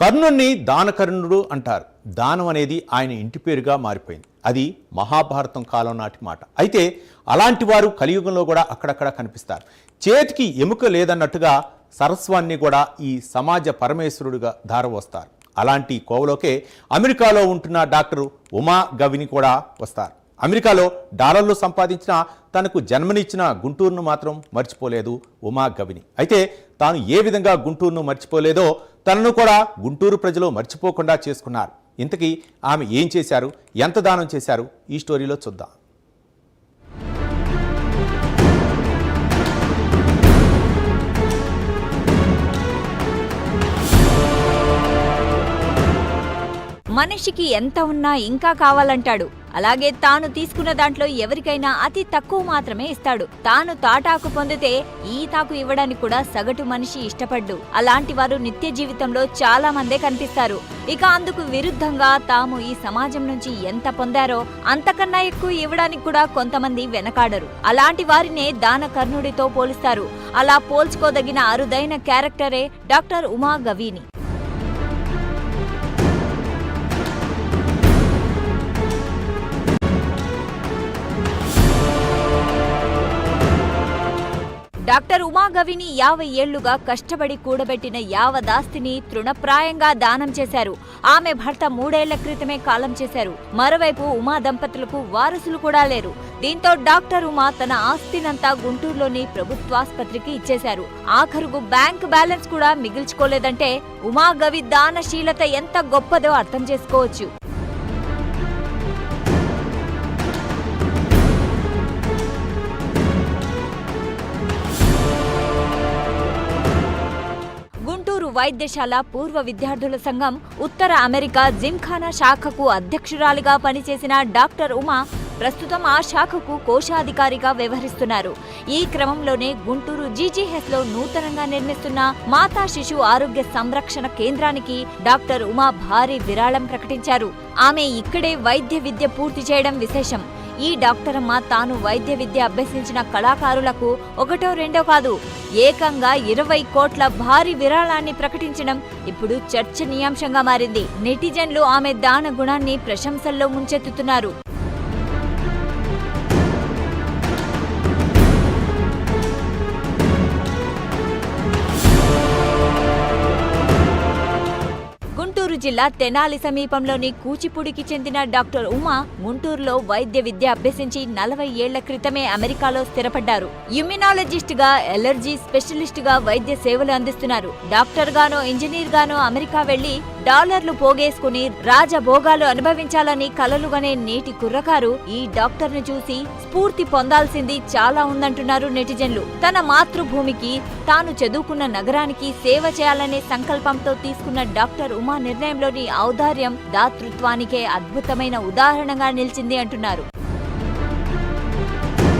కర్ణుణ్ణి దానకర్ణుడు అంటారు. దానం అనేది ఆయన ఇంటి పేరుగా మారిపోయింది. అది మహాభారతం కాలం నాటి మాట. అయితే అలాంటి వారు కలియుగంలో కూడా అక్కడక్కడ కనిపిస్తారు. చేతికి ఎముక లేదన్నట్టుగా సరస్వాన్ని కూడా ఈ సమాజ పరమేశ్వరుడిగా ధారవస్తారు అలాంటి కోవలోకే అమెరికాలో ఉంటున్న డాక్టర్ ఉమా గవిని కూడా వస్తారు. అమెరికాలో డాలర్లు సంపాదించిన తనకు జన్మనిచ్చిన గుంటూరును మాత్రం మర్చిపోలేదు ఉమా గవిని. అయితే తాను ఏ విధంగా గుంటూరును మర్చిపోలేదో తనను కూడా గుంటూరు ప్రజలు మర్చిపోకుండా చేసుకున్నారు. ఇంతకీ ఆమె ఏం చేశారు? ఎంత దానం చేశారు? ఈ స్టోరీలో చూద్దాం. మనిషికి ఎంత ఉన్నా ఇంకా కావాలంటాడు. అలాగే తాను తీసుకున్న దాంట్లో ఎవరికైనా అతి తక్కువ మాత్రమే ఇస్తాడు. తాను తాటాకు పొందితే ఈ తాకు ఇవ్వడానికి కూడా సగటు మనిషి ఇష్టపడ్డు. అలాంటి వారు నిత్య జీవితంలో చాలా మందే కనిపిస్తారు. ఇక అందుకు విరుద్ధంగా తాము ఈ సమాజం నుంచి ఎంత పొందారో అంతకన్నా ఎక్కువ ఇవ్వడానికి కూడా కొంతమంది వెనకాడరు. అలాంటి వారినే దాన కర్ణుడితో పోలుస్తారు. అలా పోల్చుకోదగిన అరుదైన క్యారెక్టరే డాక్టర్ ఉమా గవీని. డాక్టర్ ఉమాగవిని యాభై ఏళ్ళుగా కష్టపడి కూడబెట్టిన యావదాస్తిని తృణప్రాయంగా దానం చేశారు. ఆమె భర్త మూడేళ్ళ క్రితమే కాలం చేశారు. మరోవైపు ఉమా దంపతులకు వారసులు కూడా లేరు. దీంతో డాక్టర్ ఉమా తన ఆస్తినంతా గుంటూరులోని ప్రభుత్వాసుపత్రికి ఇచ్చేశారు. ఆఖరుకు బ్యాంక్ బ్యాలెన్స్ కూడా మిగిల్చుకోలేదంటే ఉమాగవి దానశీలత ఎంత గొప్పదో అర్థం చేసుకోవచ్చు. వైద్యశాల పూర్వ విద్యార్థుల సంఘం ఉత్తర అమెరికా జిమ్ఖానా శాఖకు అధ్యక్షురాలిగా పనిచేసిన డాక్టర్ ఉమా ప్రస్తుతం ఆ శాఖకు కోశాధికారిగా వ్యవహరిస్తున్నారు. ఈ క్రమంలోనే గుంటూరు జీజీహెచ్లో నూతనంగా నిర్మిస్తున్న మాతా శిశు ఆరోగ్య సంరక్షణ కేంద్రానికి డాక్టర్ ఉమా భారీ విరాళం ప్రకటించారు. ఆమె ఇక్కడే వైద్య విద్య పూర్తి చేయడం విశేషం. ఈ డాక్టరమ్మ తాను వైద్య విద్య అభ్యసించిన కళాకారులకు ఒకటో రెండో కాదు ఏకంగా ఇరవై కోట్ల భారీ విరాళాన్ని ప్రకటించడం ఇప్పుడు చర్చనీయాంశంగా మారింది. నెటిజన్లు ఆమె దాన గుణాన్ని ప్రశంసల్లో ముంచెత్తుతున్నారు. గుంటూరు జిల్లా తెనాలి సమీపంలోని కూచిపూడికి చెందిన డాక్టర్ ఉమా గుంటూరులో వైద్య విద్య అభ్యసించి నలభై ఏళ్ళ క్రితమే అమెరికాలో స్థిరపడ్డారు. ఇమ్యునాలజిస్ట్గా ఎలర్జీ స్పెషలిస్ట్గా వైద్య సేవలు అందిస్తున్నారు. డాక్టర్ గానో ఇంజనీర్ గానో అమెరికా వెళ్ళి డాలర్లు పోగేసుకుని రాజభోగాలు అనుభవించాలని కలలుగనే నేటి కుర్రకారు ఈ డాక్టర్ను చూసి స్ఫూర్తి పొందాల్సింది చాలా ఉందంటున్నారు నెటిజన్లు. తన మాతృభూమికి తాను చదువుకున్న నగరానికి సేవ చేయాలనే సంకల్పంతో తీసుకున్న డాక్టర్ ఉమా నిర్ణయంలోని ఔదార్యం దాతృత్వానికే అద్భుతమైన ఉదాహరణగా నిలిచింది అంటున్నారు.